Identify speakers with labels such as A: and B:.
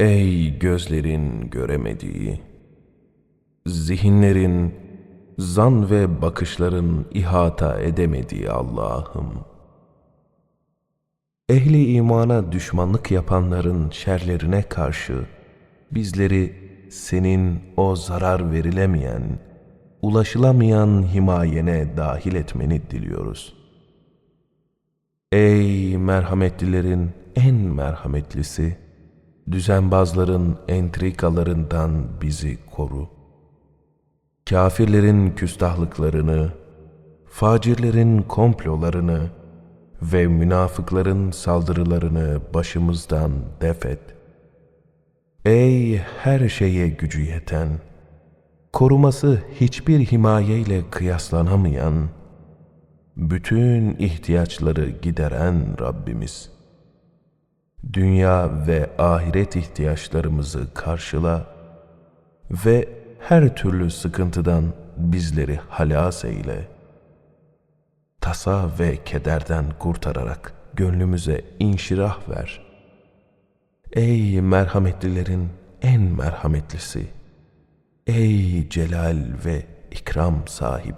A: Ey gözlerin göremediği, zihinlerin, zan ve bakışların ihata edemediği Allah'ım. Ehli imana düşmanlık yapanların şerlerine karşı bizleri senin o zarar verilemeyen, ulaşılamayan himayene dahil etmeni diliyoruz. Ey merhametlilerin en merhametlisi, düzenbazların entrikalarından bizi koru. Kafirlerin küstahlıklarını, facirlerin komplolarını ve münafıkların saldırılarını başımızdan def et. Ey her şeye gücü yeten, koruması hiçbir himayeyle kıyaslanamayan, bütün ihtiyaçları gideren Rabbimiz. Dünya ve ahiret ihtiyaçlarımızı karşıla ve her türlü sıkıntıdan bizleri halas eyle. Tasa ve kederden kurtararak gönlümüze inşirah ver. Ey merhametlilerin en merhametlisi, ey celal ve ikram sahibi.